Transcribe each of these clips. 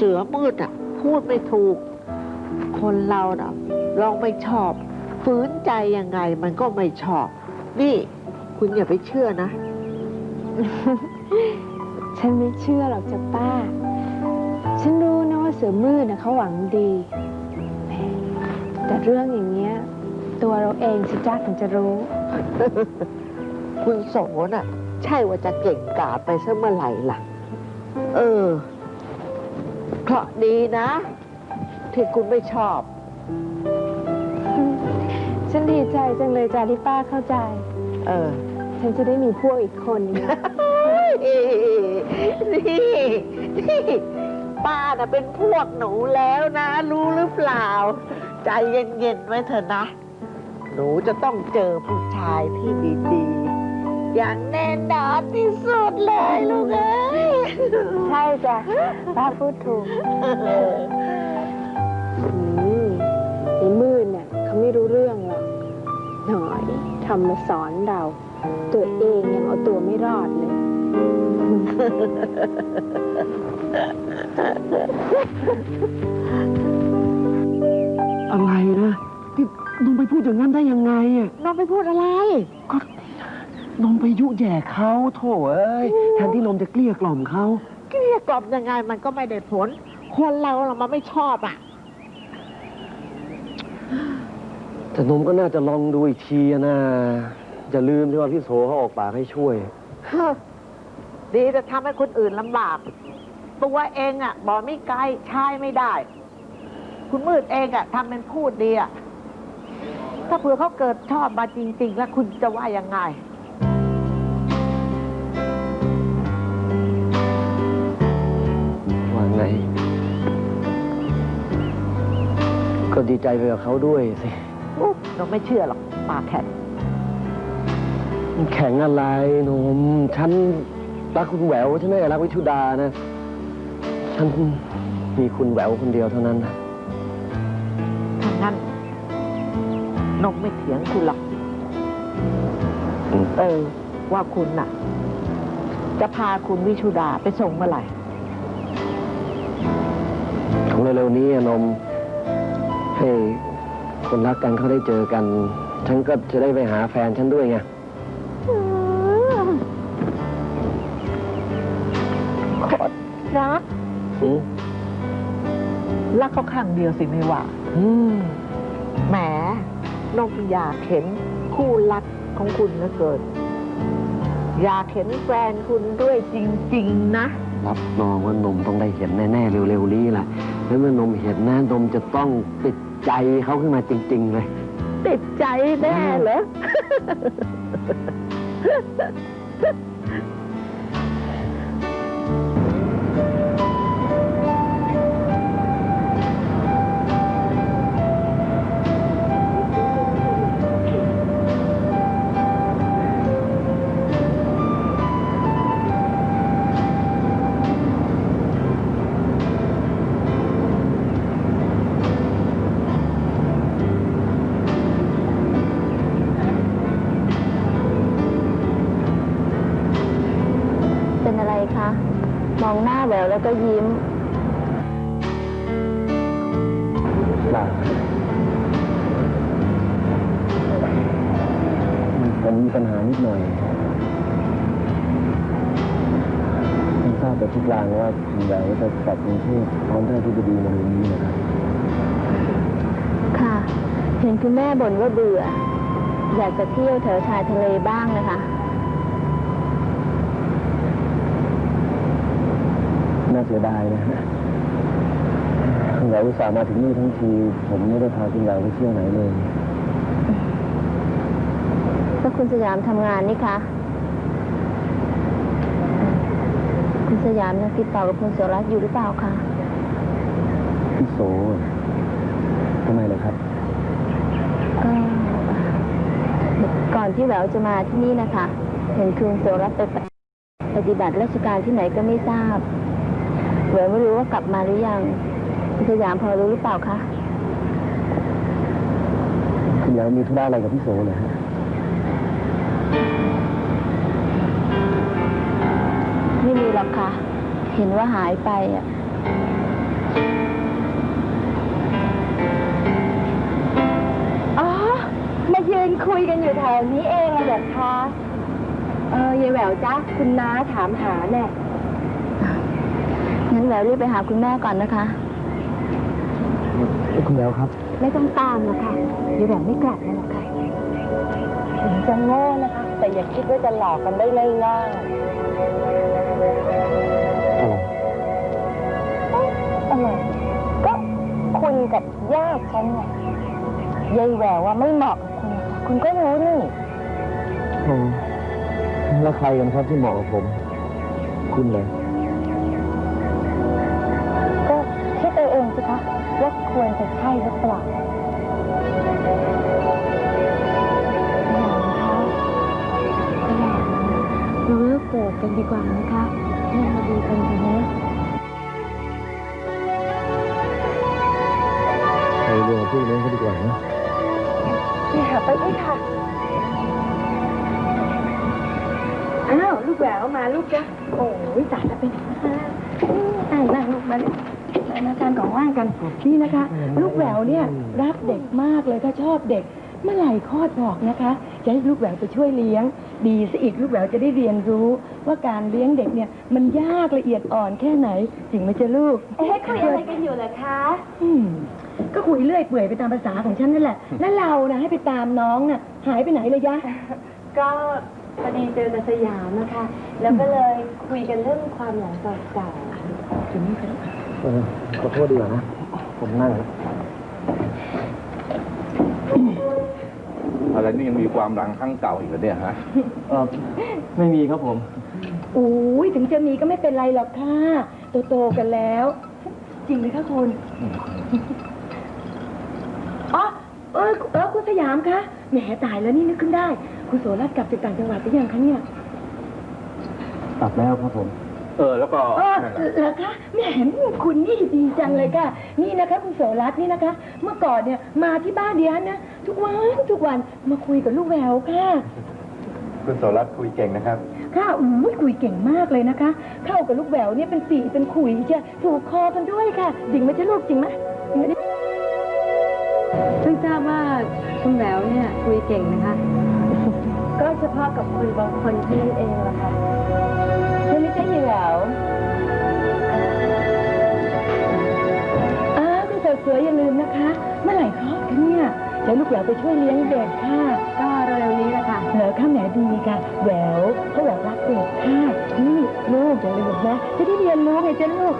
สือมืดอะ พูดไม่ถูก คนเราน่ะลองไม่ชอบ ฝืนใจยังไงมันก็ไม่ชอบ นี่ คุณอย่าไปเชื่อนะ ฉันไม่เชื่อหรอกจ้ะป้า ฉันรู้นะว่าเสือมืดนะเขาหวังดีแหมแต่เรื่องอย่างเงี้ย ตัวเราเองสิจ้าถึงจะรู้ คุณโสน่ะ ใช่ว่าจะเก่งกาจไปซะเมื่อไหร่ล่ะ เออ เคราะห์ดีนะ ที่คุณไม่ชอบ ฉันดีใจจังเลยจ้าที่ป้าเข้าใจ เออ ฉันจะได้มีพวกอีกคนนึงนะนี่นี่นี่ป้าน่ะเป็นพวกหนูแล้วนะ รู้หรือเปล่า ใจเย็นๆไว้เถอะนะ หนูจะต้องเจอผู้ชายที่ดีๆ อย่างแน่นอนที่สุดเลยลูกเอ้ย ใช่จ้ะป้าพูดถูกอืมไอ้มืดเนี่ยเขาไม่รู้เรื่องหรอกหน่อยทำมาสอนเรา ตัวเองยังเอาตัวไม่รอดเลยอะไรนะที่นมไปพูดอย่างนั้นได้ยังไงอะน้องไปพูดอะไร นมไปยุแย่เขาโถเอ้ยแทนที่นมจะเกลี้ยกล่อมเขาเกลี้ยกล่อมยังไงมันก็ไม่ได้ผล คนเราเรามันไม่ชอบอะ แต่นมก็น่าจะลองดูอีกทีอะนะอย่าลืมที่ว่าพี่โสเขาออกปากให้ช่วย ดีจะทำให้คนอื่นลำบาก ตัวเองอะบอกไม่ไกลใช้ไม่ได้ คุณมืดเองอะทำเป็นพูดดีอะถ้าเผื่อเขาเกิดชอบมาจริง ๆ แล้วคุณจะว่ายังไง ก็ดีใจไปกับเขาด้วยสิ อุ๊ยน้องไม่เชื่อหรอกปากแข็งแข็งอะไรนมฉันรักคุณแหววใช่ไหมรักวิชุดานะ ฉันมีคุณแหววคนเดียวเท่านั้นนะถ้างั้นนมไม่เถียงคุณหรอก อืมเออ ว่าคุณน่ะ จะพาคุณวิชุดาไปส่งเมื่อไหร่ ของเร็วๆนี้อะนม ให้คนรักกันเขาได้เจอกัน ฉันก็จะได้ไปหาแฟนฉันด้วยไงโคตรรัก อืมรักเขาข้างเดียวสิไม่ว่าอืมแหมนมอยากเห็นคู่รักของคุณเหลือเกินอยากเห็นแฟนคุณด้วยจริง ๆ นะ รับรองว่านมต้องได้เห็นแน่ ๆ เร็ว ๆ นี้แหละแล้วเมื่อนมเห็นนะนมจะต้องติด ใจเขาขึ้นมาจริง ๆ เลย ติดใจแน่เหรอ แหววแล้วก็ยิ้มล่ะผมมีปัญหานิดหน่อยผมทราบแต่ทุกลางว่าคุณแหววจะกลับกรุงเทพพร้อมท่านอธิบดีมาเรือนนี้นะครับ ค่ะ เห็นคุณแม่บ่นว่าเบื่อ อยากจะเที่ยวแถวชายทะเลบ้างนะคะ น่าเสียดายนะฮะคุณแหววอุตส่าห์มาถึงนี่ทั้งที ผมไม่ได้พาคุณแหววไปเที่ยวไหนเลยก็คุณสยามทำงานนี่คะคุณสยามยังติดต่อกับคุณโสรัตน์อยู่หรือเปล่าคะพี่โสทำไมเลยครับ ก็ก่อนที่แหววจะมาที่นี่นะคะ เห็นคุณโสรัตน์ไปปฏิบัติราชการที่ไหนก็ไม่ทราบ เดี๋ยวไม่รู้ว่ากลับมาหรือยังสยามพอรู้หรือเปล่าคะสยามมีธุระอะไรกับพี่โสเหรอะไม่มีหรอกค่ะ เห็นว่าหายไปอะอ๋อ มายืนคุยกันอยู่แถวนี้เองเหรอคะ เออยายแหววจ้าคุณน้าถามหาแน่ นแหววรีบไปหาคุณแม่ก่อนนะคะ คุณแววครับ ไม่ต้องตามหรอกค่ะยายแหววไม่กลับแล้วหรอกค่ะถึงจะโง่นะคะ แต่อย่าคิดว่าจะหลอกกันได้ง่ายๆอะไรก็คุณกับญาติฉันเนี่ยยายแหววว่าไม่เหมาะกับคุณนะคะคุณก็รู้นี่อ๋อแล้วใครกันครับที่เหมาะกับผม คุณเลย ใช่หรือเปล่าคุณหลานคะคุณหลานเราเลิกโกรธกันดีกว่านะคะเรามาดีกันเถอะนะไปเรื่องพวกนี้เขาดีกว่านะอย่าไปด้วยค่ะ อ้าว ลูกแหววมาลูกจ้ะโอ้ยตายแล้วเป็นอ่านั่งลูกมาเลยมาทานของว่างกันนี่นะคะ ลูกแหววเนี่ยรักเด็กมากเลยถ้าชอบเด็ก เมื่อไหร่คลอดบอกนะคะ จะให้ลูกแหววไปช่วยเลี้ยง ดีซะอีกลูกแหววจะได้เรียนรู้ ว่าการเลี้ยงเด็กเนี่ยมันยากละเอียดอ่อนแค่ไหนจริงไหมจ๊ะลูก เอ๊ะคุยอะไรกันอยู่เหรอคะ อืมก็คุยเรื่อยเปื่อยไปตามภาษาของฉันนั่นแหละ แล้วเรานะให้ไปตามน้องน่ะหายไปไหนเลยยะ ก็พอดีเจอในสยามนะคะ แล้วก็เลยคุยกันเรื่องความหลังเก่า เออขอโทษดีกว่านะ ผมนั่งอะไรนี่ยังมีความหลังครั้งเก่าอีกเหรอเนี่ยฮะเออไม่มีครับผม อุ้ยถึงจะมีก็ไม่เป็นไรหรอกค่ะโตๆกันแล้ว จริงไหมคะคุณอ๋อเออเออคุณสยามคะแหมตายแล้วนี่นึกขึ้นได้ คุณโสรัตน์กลับจากต่างจังหวัดไปยังคะเนี่ย ตัดแล้วครับผม เออแล้วก็อ๋อนั่นแหละเหรอคะแหมคุณนี่ดีจังเลยค่ะ นี่นะคะ คุณโสรัตน์นี่นะคะ เมื่อก่อนเนี่ยมาที่บ้านเดียนนะทุกวันทุกวันมาคุยกับลูกแววค่ะ คุณโสรัตน์คุยเก่งนะครับข้าอุ้ยคุยเก่งมากเลยนะคะ เข้ากับลูกแหววเนี่ยเป็นปีเป็นขุยจะถูกคอกันด้วยค่ะ จริงไหมจ๊ะลูกจริงไหมจริงไหมเพิ่งทราบว่าคุณแหววเนี่ยคุยเก่งนะคะ ก็เฉพาะกับคนบางคนที่นั่นเองละค่ะ ใช่ไหมจ๊ะยายแหววอ้าวคุณสาวสวยอย่าลืมนะคะ เมื่อไหร่คลอดคะเนี่ยจะลูกแหววไปช่วยเลี้ยงเด็กค่ะก็เร็วๆนี้แหละค่ะเหรอข้าแหมดีค่ะแหววเพราะแหววรักเด็กค่ะนี่ลูกอย่าลืมนะจะได้เรียนรู้ไงจ๊ะลูก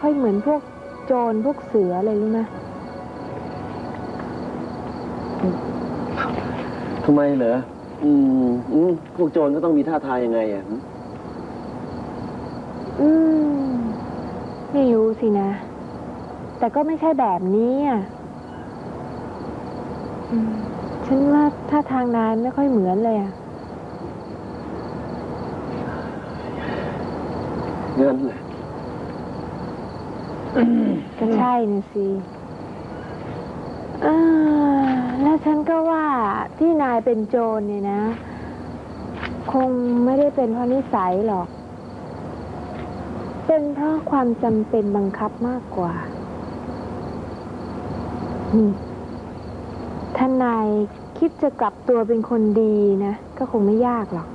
ค่อยเหมือนพวกโจรพวกเสือเลยรู้ไหมทำไมเหรออืมอืมพวกโจรก็ต้องมีท่าทางยังไงอะหืมอืมไม่รู้สินะ แต่ก็ไม่ใช่แบบนี้อะอืมฉันว่าท่าทางนายไม่ค่อยเหมือนเลยอะเงินเลย ก็ใช่นะสิอแล้วฉันก็ว่าที่นายเป็นโจรเนี่ยนะ คงไม่ได้เป็นเพราะนิสัยหรอก เป็นเพราะความจำเป็นบังคับมากกว่านี่ถ้านายคิดจะกลับตัวเป็นคนดีนะ ก็คงไม่ยากหรอก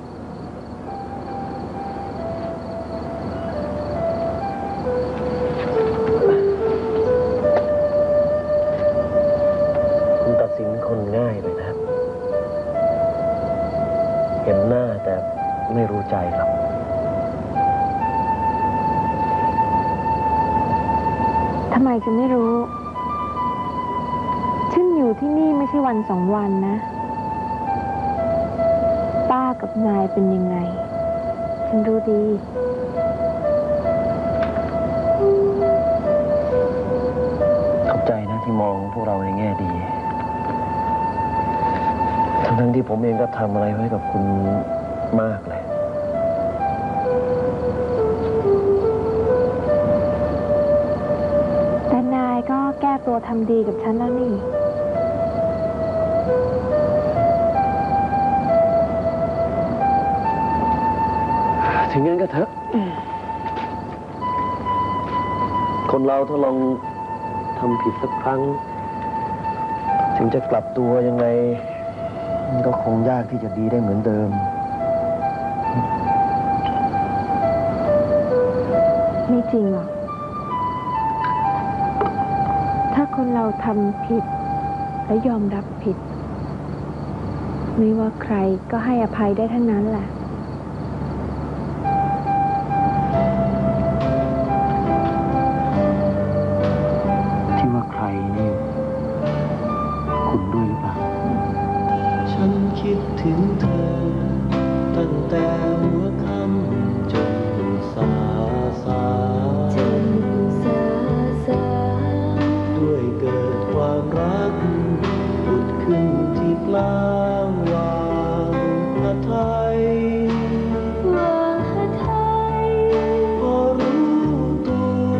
ไม่รู้ใจหรอกทำไมจะไม่รู้ ฉันอยู่ที่นี่ไม่ใช่วันสองวันนะ ป้ากับนายเป็นยังไง ฉันรู้ดี ขอบใจนะที่มองพวกเราในแง่ดี ทั้งๆที่ผมเองก็ทำอะไรไว้กับคุณมากเลย แก้ตัวทำดีกับฉันแล้วนี่ ถึงงั้นก็เถอะ คนเราถ้าลองทำผิดสักครั้ง ถึงจะกลับตัวยังไงก็คงยากที่จะดีได้เหมือนเดิม ไม่จริงหรอก คนเราทำผิด และยอมรับผิด ไม่ว่าใครก็ให้อภัยได้ทั้งนั้นแหละ